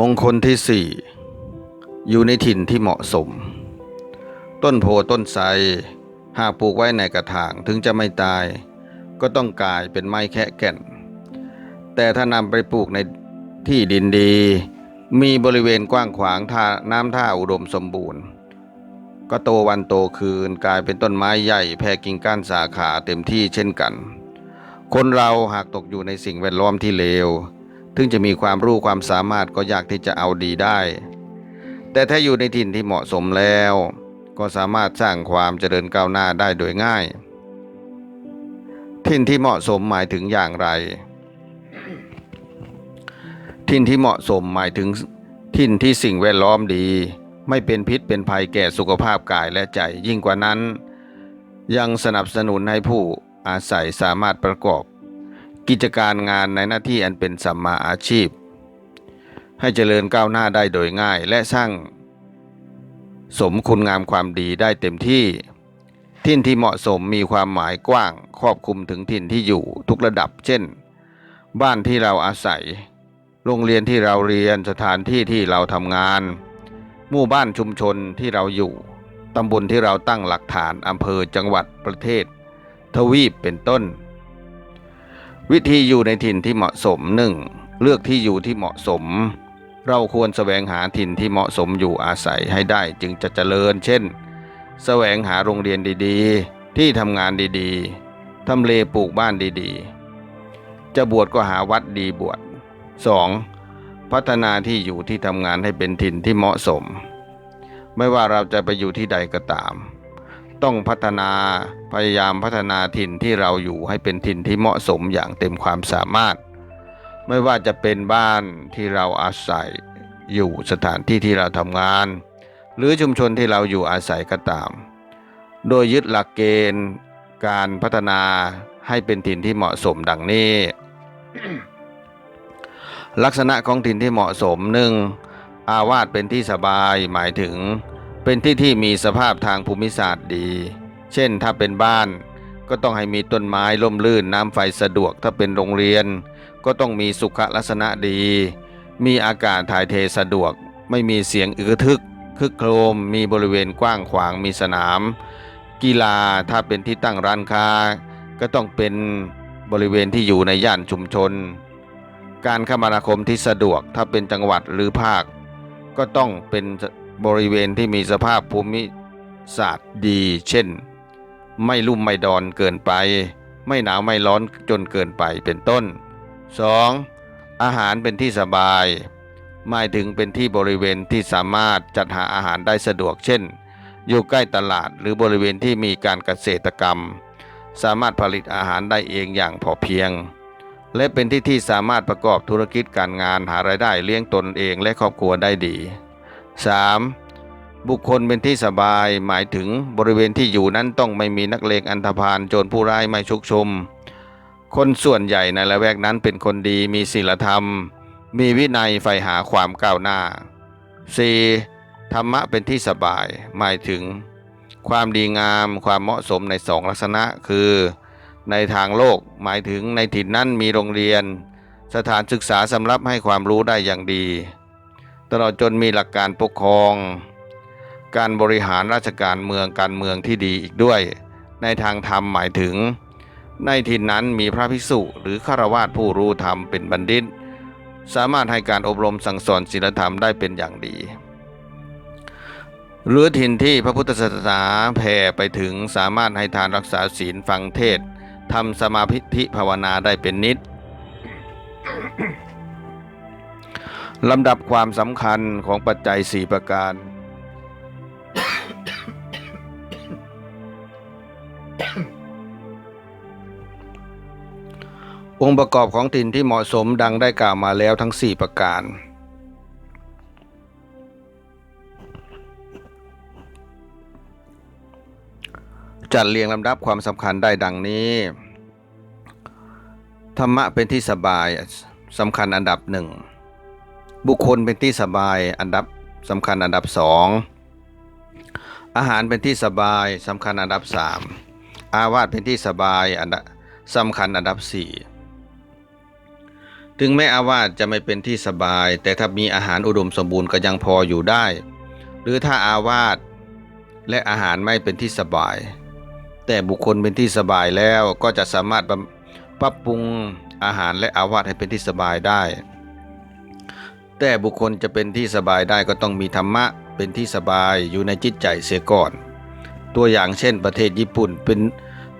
มงคลที่สี่อยู่ในถิ่นที่เหมาะสม ต้นโพต้นไทรหากปลูกไว้ในกระถางถึงจะไม่ตาย ก็ต้องกลายเป็นไม้แคะแก่น แต่ถ้านำไปปลูกในที่ดินดี มีบริเวณกว้างขวางท่าน้ำท่าอุดมสมบูรณ์ ก็โตวันโตคืนกลายเป็นต้นไม้ใหญ่แผ่กิ่งก้านสาขาเต็มที่เช่นกัน คนเราหากตกอยู่ในสิ่งแวดล้อมที่เลว ถึงจะมีความรู้ความสามารถก็ยากที่จะเอาดีได้ แต่ถ้าอยู่ในถิ่นที่เหมาะสมแล้ว ก็สามารถสร้างความเจริญก้าวหน้าได้โดยง่าย ถิ่นที่เหมาะสมหมายถึงอย่างไร ถิ่นที่เหมาะสมหมายถึงถิ่นที่สิ่งแวดล้อมดี ไม่เป็นพิษเป็นภัยแก่สุขภาพกายและใจยิ่งกว่านั้น ยังสนับสนุนให้ผู้อาศัยสามารถประกอบ กิจการงานในหน้าที่อันเป็นสัมมาอาชีพ ให้เจริญก้าวหน้าได้โดยง่ายและสร้าง สมคุณงามความดีได้เต็มที่ถิ่นที่เหมาะสมมีความหมายกว้างครอบคลุมถึงถิ่นที่อยู่ทุกระดับ เช่น บ้านที่เราอาศัย โรงเรียนที่เราเรียนสถานที่ที่เราทำงาน หมู่บ้านชุมชนที่เราอยู่ตำบลที่เราตั้งหลักฐานอำเภอจังหวัดประเทศ ทวีปเป็นต้น วิธีอยู่ในถิ่นที่เหมาะสมหนึ่งเลือกที่อยู่ที่เหมาะสม เราควรแสวงหาถิ่นที่เหมาะสมอยู่อาศัยให้ได้จึงจะเจริญ เช่น แสวงหาโรงเรียนดีๆ ที่ทำงานดีๆทำเลปลูกบ้านดีๆ จะบวชก็หาวัดดีบวช 2. พัฒนาที่อยู่ที่ทำงานให้เป็นถิ่นที่เหมาะสม ไม่ว่าเราจะไปอยู่ที่ใดก็ตาม ต้องพัฒนาพยายามพัฒนาถิ่นที่เราอยู่ให้เป็นถิ่นที่เหมาะสมอย่างเต็มความสามารถ ไม่ว่าจะเป็นบ้านที่เราอาศัยอยู่สถานที่ที่เราทำงาน หรือชุมชนที่เราอยู่อาศัยก็ตาม โดยยึดหลักเกณฑ์การพัฒนาให้เป็นถิ่นที่เหมาะสมดังนี้ ลักษณะของถิ่นที่เหมาะสมหนึ่งอาวาสเป็นที่สบายหมายถึง เป็นที่ที่มีสภาพทางภูมิศาสตร์ดี เช่นถ้าเป็นบ้านก็ต้องให้มีต้นไม้ร่มรื่นน้ำไฟสะดวกถ้าเป็นโรงเรียน ก็ต้องมีสุขลักษณะดี มีอากาศถ่ายเทสะดวก ไม่มีเสียงอึกทึกคึกโครมมีบริเวณกว้างขวางมีสนาม กีฬาถ้าเป็นที่ตั้งร้านค้า ก็ต้องเป็นบริเวณที่อยู่ในย่านชุมชน การคมนาคมที่สะดวกถ้าเป็นจังหวัดหรือภาค ก็ต้องเป็น บริเวณที่มีสภาพภูมิศาสตร์ดี เช่น ไม่ลุ่มไม่ดอนเกินไป ไม่หนาวไม่ร้อนจนเกินไปเป็นต้น 2. อาหารเป็นที่สบาย หมายถึงเป็นที่บริเวณที่สามารถจัดหาอาหารได้สะดวกเช่น อยู่ใกล้ตลาดหรือบริเวณที่มีการเกษตรกรรม สามารถผลิตอาหารได้เองอย่างพอเพียง และเป็นที่ที่สามารถประกอบธุรกิจการงานหารายได้เลี้ยงตนเองและครอบครัวได้ดี 3. บุคคลเป็นที่สบายหมายถึงบริเวณที่อยู่นั้นต้องไม่มีนักเลงอันธพาลโจรผู้ร้ายไม่ชุกชุม คนส่วนใหญ่ในละแวกนั้นเป็นคนดีมีศีลธรรม มีวินัยใฝ่หาความก้าวหน้า 4. ธรรมะเป็นที่สบายหมายถึง ความดีงามความเหมาะสมในสองลักษณะคือ ในทางโลกหมายถึงในถิ่นนั้นมีโรงเรียน สถานศึกษาสำหรับให้ความรู้ได้อย่างดี ตลอดจนมีหลักการปกครอง การบริหารราชการเมืองการเมืองที่ดีอีกด้วย ในทางธรรมหมายถึง ในถิ่นนั้นมีพระภิกษุหรือฆราวาสผู้รู้ธรรมเป็นบัณฑิต สามารถให้การอบรมสั่งสอนศีลธรรมได้เป็นอย่างดี หรือถิ่นที่พระพุทธศาสนาแผ่ไปถึงสามารถให้ทานรักษาศีลฟังเทศทำสมาธิภาวนาได้เป็นนิด ลำดับความสำคัญของปัจจัย 4 ประการ องค์ประกอบของถิ่นที่เหมาะสมดังได้กล่าวมาแล้วทั้ง 4 ประการ จัดเรียงลำดับความสำคัญได้ดังนี้ ธรรมะเป็นที่สบายสำคัญอันดับหนึ่ง บุคคลเป็นที่สบายอันดับสำคัญอันดับสองอาหารเป็นที่สบายสำคัญอันดับสามอาวาสเป็นที่สบายอันดับสำคัญอันดับสี่ถึงแม้อาวาสจะไม่เป็นที่สบาย แต่ถ้ามีอาหารอุดมสมบูรณ์ก็ยังพออยู่ได้ หรือถ้าอาวาสและอาหารไม่เป็นที่สบาย แต่บุคคลเป็นที่สบายแล้วก็จะสามารถปรับปรับปรุงอาหารและอาวาสให้เป็นที่สบายได้ แต่บุคคลจะเป็นที่สบายได้ก็ต้องมีธรรมะเป็นที่สบายอยู่ในจิตใจเสียก่อน ตัวอย่างเช่นประเทศญี่ปุ่นเป็น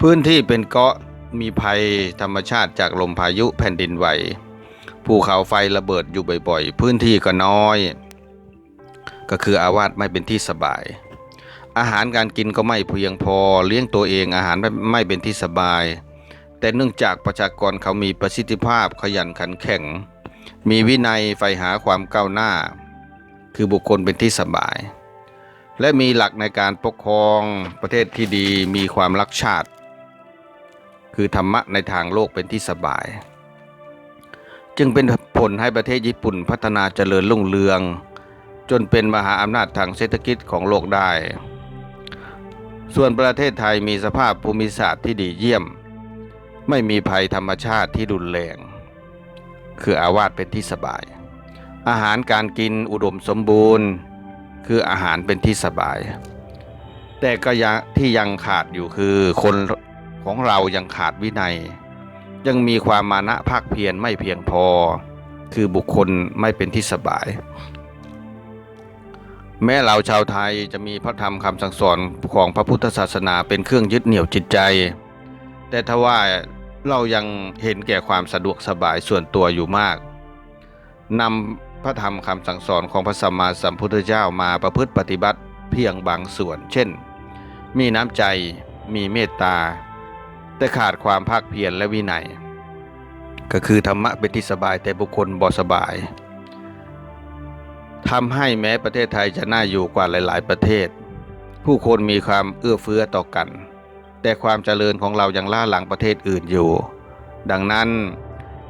พื้นที่เป็นเกาะมีภัยธรรมชาติจากลมพายุแผ่นดินไหวภูเขาไฟระเบิดอยู่บ่อยๆ พื้นที่ก็น้อย ก็คืออาวาสไม่เป็นที่สบาย อาหารการกินก็ไม่เพียงพอเลี้ยงตัวเองอาหารไม่ไม่เป็นที่สบาย แต่เนื่องจากประชากรเขามีประสิทธิภาพขยันขันแข็ง มีวินัยใฝ่หาความก้าวหน้า คือบุคคลเป็นที่สบาย และมีหลักในการปกครองประเทศที่ดีมีความรักชาติ คือธรรมะในทางโลกเป็นที่สบาย จึงเป็นผลให้ประเทศญี่ปุ่นพัฒนาเจริญรุ่งเรือง จนเป็นมหาอำนาจทางเศรษฐกิจของโลกได้ ส่วนประเทศไทยมีสภาพภูมิศาสตร์ที่ดีเยี่ยม ไม่มีภัยธรรมชาติที่รุนแรง คืออาวาสเป็นที่สบาย อาหารการกินอุดมสมบูรณ์ คืออาหารเป็นที่สบาย แต่ก็ยังที่ยังขาดอยู่คือคนของเรายังขาดวินัย ยังมีความมานะภาคเพียรไม่เพียงพอ คือบุคคลไม่เป็นที่สบาย แม้เราชาวไทยจะมีพระธรรมคำสั่งสอนของพระพุทธศาสนาเป็นเครื่องยึดเหนี่ยวจิตใจ แต่ทว่า เรายังเห็นแก่ความสะดวกสบายส่วนตัวอยู่มากนำพระธรรมคำสั่งสอนของพระสัมมาสัมพุทธเจ้ามาประพฤติปฏิบัติเพียงบางส่วน เช่น มีน้ำใจ มีเมตตา แต่ขาดความภาคเพียรและวินัย ก็คือธรรมะเป็นที่สบายแต่บุคคลบ่สบายทำให้แม้ประเทศไทยจะน่าอยู่กว่าหลาย ๆ ประเทศ ผู้คนมีความเอื้อเฟื้อต่อกัน แต่ความเจริญของเรายังล่าหลังประเทศอื่นอยู่ ดังนั้น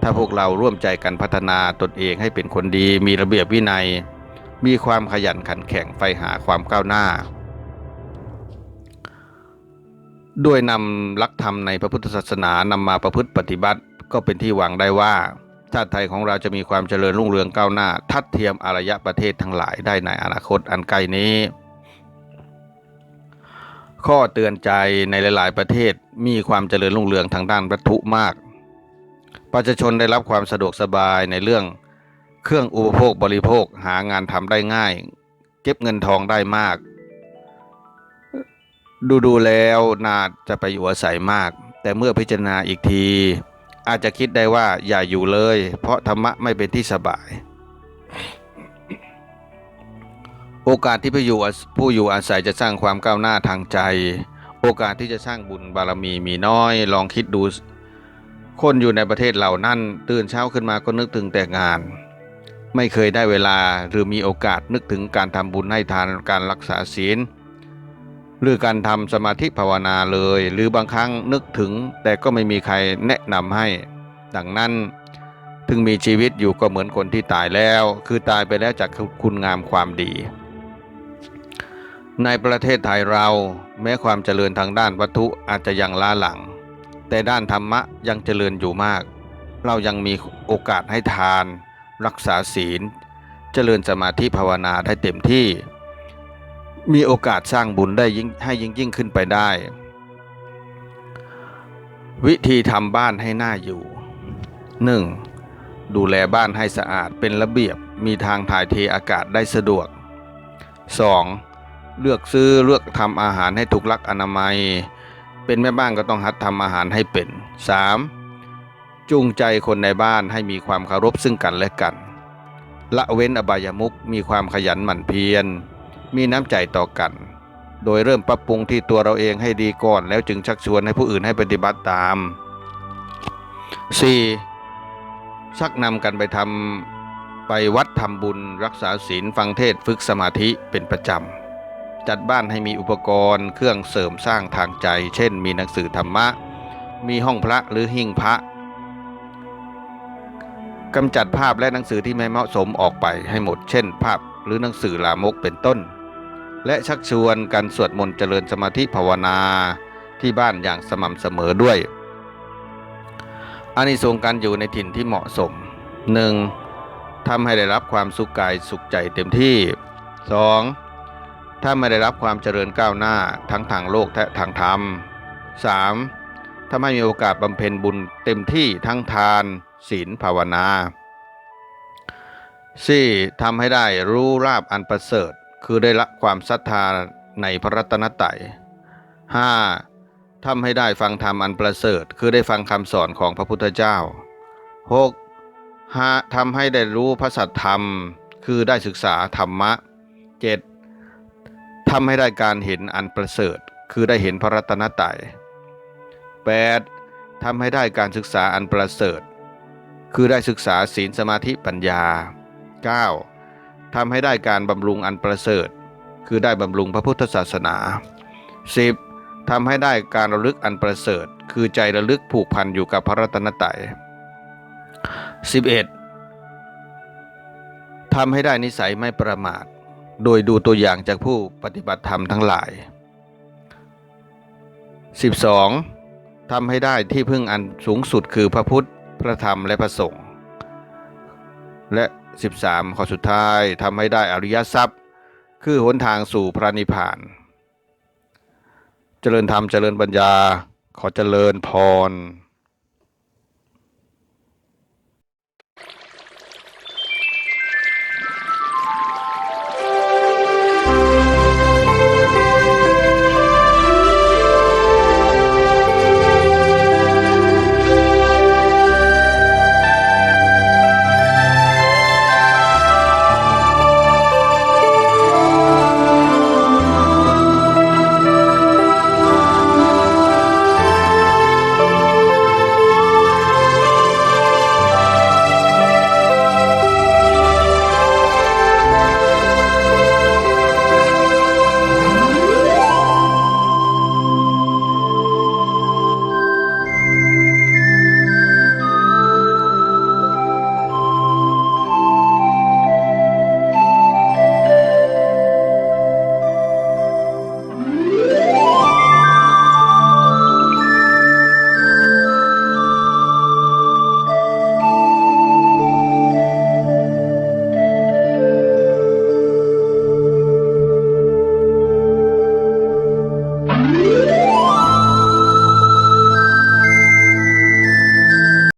ถ้าพวกเราร่วมใจกันพัฒนาตนเองให้เป็นคนดี มีระเบียบวินัย มีความขยันขันแข็งใฝ่หาความก้าวหน้า ด้วยนำลักธรรมในพระพุทธศาสนานำมาประพฤติปฏิบัติก็เป็นที่หวังได้ว่าชาติไทยของเราจะมีความเจริญรุ่งเรืองก้าวหน้า ทัดเทียมอารยประเทศทั้งหลายได้ในอนาคตอันใกล้นี้ ข้อเตือนใจในหลาย ๆ ประเทศมีความเจริญรุ่งเรืองทางด้านวัตถุมาก ประชาชนได้รับความสะดวกสบายในเรื่องเครื่องอุปโภคบริโภคหางานทำได้ง่าย เก็บเงินทองได้มาก ดูดูแล้วน่าจะไปอยู่อาศัยมาก แต่เมื่อพิจารณาอีกที อาจจะคิดได้ว่าอย่าอยู่เลย เพราะธรรมะไม่เป็นที่สบาย โอกาสที่ผู้อยู่อาศผู้อยู่อาศัยจะสร้างความก้าวหน้าทางใจ โอกาสที่จะสร้างบุญบารมีมีน้อย ลองคิดดู คนอยู่ในประเทศเหล่านั้น ตื่นเช้าขึ้นมาก็นึกถึงแต่งาน ไม่เคยได้เวลาหรือมีโอกาสนึกถึงการทำบุญให้ทานการรักษาศีลหรือการทำสมาธิภาวนาเลย หรือบางครั้งนึกถึง แต่ก็ไม่มีใครแนะนำให้ ดังนั้นถึงมีชีวิตอยู่ก็เหมือนคนที่ตายแล้ว คือตายไปแล้วจากคุณงามความดี ในประเทศไทยเราแม้ความเจริญทางด้านวัตถุอาจจะยังล้าหลัง แต่ด้านธรรมะยังเจริญอยู่มาก เรายังมีโอกาสให้ทาน รักษาศีล เจริญสมาธิภาวนาได้เต็มที่ มีโอกาสสร้างบุญได้ยิ่งให้ยิ่งยิ่งขึ้นไปได้ วิธีทำบ้านให้หน่าอยู่ 1. ดูแลบ้านให้สะอาดเป็นระเบียบมีทางถ่ายเทอากาศได้สะดวก 2. เลือกซื้อเลือกทำอาหารให้ถูกลักอนามัย เป็นแม่บ้านก็ต้องหัดทำอาหารให้เป็น 3. จูงใจคนในบ้านให้มีความเคารพซึ่งกันและกัน ละเว้นอบายมุขมีความขยันหมั่นเพียร มีน้ำใจต่อกัน โดยเริ่มปรับปรุงที่ตัวเราเองให้ดีก่อน แล้วจึงชักชวนให้ผู้อื่นให้ปฏิบัติตาม 4. ชักนำกันไปทำไปวัดทำบุญรักษาศีลฟังเทศฝึกสมาธิเป็นประจำ จัดบ้านให้มีอุปกรณ์ เครื่องเสริมสร้างทางใจ เช่น มีหนังสือธรรมะ มีห้องพระหรือหิ้งพระกำจัดภาพและหนังสือที่ไม่เหมาะสมออกไปให้หมด เช่น ภาพหรือหนังสือลามกเป็นต้น และชักชวนกันสวดมนต์เจริญสมาธิภาวนาที่บ้านอย่างสม่ำเสมอด้วยอานิสงส์การอยู่ในถิ่นที่เหมาะสม 1. ทำให้ได้รับความสุขกายสุขใจเต็มที่ 2. ถ้าไม่ได้รับความเจริญก้าวหน้าทั้งทางโลกและทางธรรม 3. ถ้าไม่มีโอกาสบำเพ็ญบุญเต็มที่ทั้งทาน ศีลภาวนา 4. ทำให้ได้รู้ราบอันประเสริฐ คือได้ละความศรัทธาในพระรัตนตรัย 5. ทำให้ได้ฟังธรรมอันประเสริฐ คือได้ฟังคำสอนของพระพุทธเจ้า 6. ห้าทำให้ได้รู้พระสัทธรรม คือได้ศึกษาธรรมะ 7. ทำให้ได้การเห็นอันประเสริฐ คือได้เห็นพระรัตนตรัย 8. ทำให้ได้การศึกษาอันประเสริฐ คือได้ศึกษาศีลสมาธิปัญญา 9. ทำให้ได้การบำรุงอันประเสริฐ คือได้บำรุงพระพุทธศาสนา 10. ทำให้ได้การระลึกอันประเสริฐ คือใจระลึกผูกพันอยู่กับพระรัตนตรัย 11. ทำให้ได้นิสัยไม่ประมาท โดยดูตัวอย่างจากผู้ปฏิบัติธรรมทั้งหลาย 12. ทำให้ได้ที่พึ่งอันสูงสุดคือพระพุทธ พระธรรมและพระสงฆ์ และ 13 ข้อสุดท้ายทำให้ได้อริยทรัพย์ คือหนทางสู่พระนิพพาน เจริญธรรม เจริญปัญญา ขอเจริญพร